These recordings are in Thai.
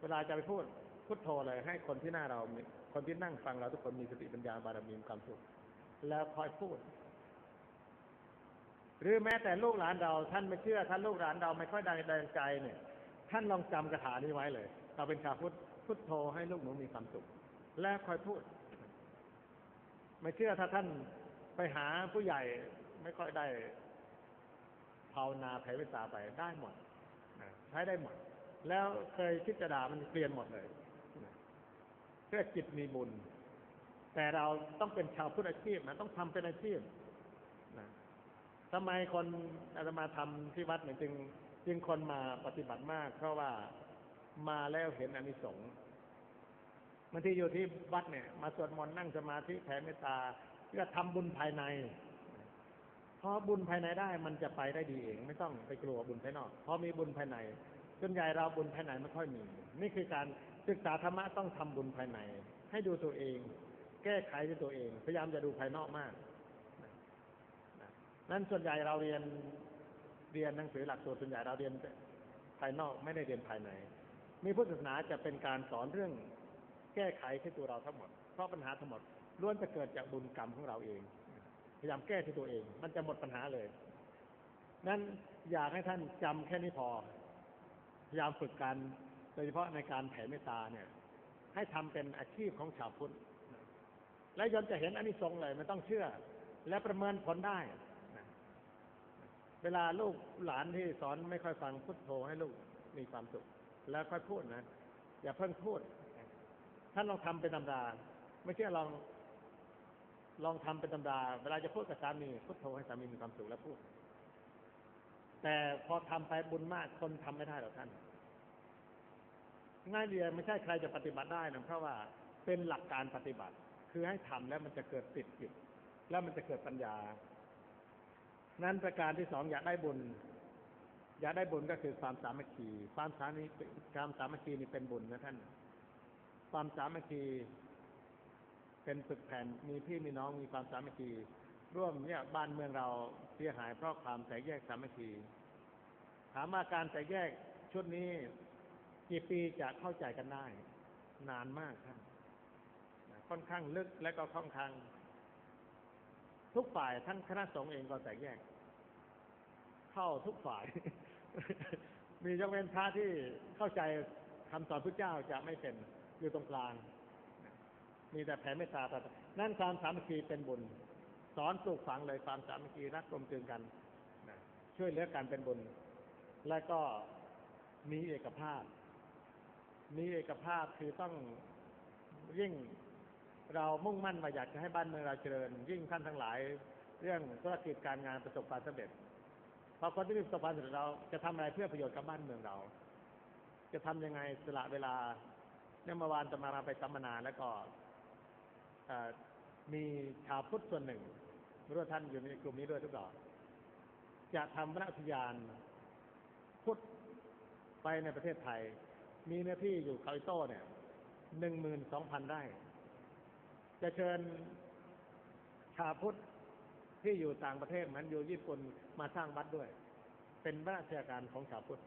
เวลาจะไปพูดพุทโธเลย ให้คนที่หน้าเรา คนที่นั่งฟังเราทุกคนมีสติปัญญาบารมีมีความสุข แล้วคอยพูด หรือแม้แต่ลูกหลานเรา ท่านไม่เชื่อ ท่านลูกหลานเราไม่ค่อยดังแรงใจเนี่ย ท่านลองจำคาถานี้ไว้เลย เราเป็นชาวพุทธพุทโธให้ลูกหนูมีความสุข และคอยพูด ไม่เชื่อถ้าท่านไปหาผู้ใหญ่ไม่ค่อยได้ภาวนาไผ่เวสาไปได้หมดใช้ได้หมด แล้วเคยคิดจะด่ามันเปลี่ยนหมดเลยเพื่อจิตมีบุญ แต่เราต้องเป็นชาวพุทธอาชีพนะต้องทำเป็นอาชีพนะทำไมคนอาตมาทำที่วัดเนี่ยจึง จึงคนมาปฏิบัติมาก เพราะว่ามาแล้วเห็นอนิสงส์บางทีอยู่ที่วัดเนี่ย มาสวดมนต์นั่งสมาธิแผ่เมตตาเพื่อทำบุญภายในพอบุญภายในได้มันจะไปได้ดีเอง ไม่ต้องไปกลัวบุญภายนอกพอมีบุญภายใน ส่วนใหญ่เราบุญภายในไม่ค่อยมี นี่คือการศึกษาธรรมะต้องทำบุญภายใน ให้ดูตัวเอง แก้ไขด้วยตัวเอง พยายามจะดูภายนอกมากนั้นส่วนใหญ่เราเรียนเรียนหนังสือหลักสูตรส่วนใหญ่เราเรียนภายนอกไม่ได้เรียนภายใน มีพุทธศาสนาจะเป็นการสอนเรื่องแก้ไขที่ตัวเราทั้งหมด เพราะปัญหาทั้งหมดล้วนจะเกิดจากบุญกรรมของเราเอง พยายามแก้ที่ตัวเอง มันจะหมดปัญหาเลย นั้นอยากให้ท่านจำแค่นี้พอ พยายามฝึกการโดยเฉพาะในการแผ่เมตตาเนี่ย ให้ทำเป็นอาชีพของชาวพุทธและยนจะเห็นอันนี้ทรงเลยไม่ต้องเชื่อ และประเมินผลได้เวลาลูกหลานที่สอนไม่ค่อยฟังพุทโธให้ลูกมีความสุข แล้วค่อยพูดนะ อย่าเพิ่งพูด ท่านลองทำเป็นตำราไม่เชื่อลอง ลองทำเป็นตำรา เวลาจะพูดกับสามีพุทโธให้สามีมีความสุขแล้วพูด แต่พอทำไปบุญมากคนทำไม่ได้หรอกท่าน ง่ายเดียวไม่ใช่ใครจะปฏิบัติได้นะเพราะว่าเป็นหลักการปฏิบัติ คือให้ทำแล้วมันจะเกิดติดจิตแล้วมันจะเกิดปัญญา นั้นประการที่สองอยากได้บุญ อยากได้บุญก็คือความสามัคคีความสามีความสามัคคีนี่เป็นบุญนะท่าน ความสามัคคีเป็นสึกแผ่นมีพี่มีน้องมีความสามัคคี ร่วมเนี่ยบ้านเมืองเราเสียหายเพราะความแตกแยกสามัคคีถามว่าการแตกแยกชุดนี้กี่ปีจะเข้าใจกันได้ นานมากท่านค่อนข้างลึกและก็ค่อนข้าง ทุกฝ่ายทั้งคณะสงฆ์เองก็แตกแยก เข้าทุกฝ่าย มียกเว้นพระที่เข้าใจคำสอนพระเจ้าจะไม่เป็นอยู่ตรงกลาง มีแต่แผ่เมตตาแต่นั่นความสามัคคีเป็นบุญ สอนปลูกฝังเลยความสามัคคีรักกลมกลืนกันช่วยเหลือกันเป็นบุญ และก็มีเอกภาพ มีเอกภาพคือต้องยิ่งเรามุ่งมั่นว่าอยากจะให้บ้านเมืองเราเจริญ ยิ่งท่านทั้งหลาย เรื่องธุรกิจการงานประสบความสำเร็จพอคนที่มีประสบความสำเร็จเราจะทำอะไรเพื่อประโยชน์กับบ้านเมืองเรา จะทำยังไงสละเวลาเนี่ยเมื่อวานจะมาราไปสัมมนาแล้วก็ มีชาวพุทธส่วนหนึ่งรู้ท่านอยู่ในกลุ่มนี้ด้วยทุกดอกจะทำพระอุทยานพุทธไปในประเทศไทย มีเนื้อที่อยู่คาริโต้เนี่ยหนึ่งหมื่นสองพันไร่ จะเชิญชาพุทธที่อยู่ต่างประเทศเหมือนอยู่ญี่ปุ่นมาสร้างวัดด้วย เป็นราชการของชาวพุทธ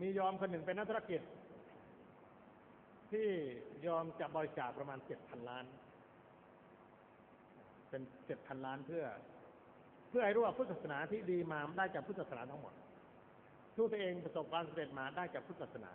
มียอมคนหนึ่งเป็นนักธุรกิจ ที่ยอมจะบริจาคประมาณเจ็ดพันล้าน เป็นเจ็ดพันล้านเพื่อ เพื่อให้รู้ว่าพุทธศาสนาที่ดีมาได้จากพุทธศาสนาทั้งหมดทุกตัวเองประสบความสำเร็จมาได้จากพุทธศาสนา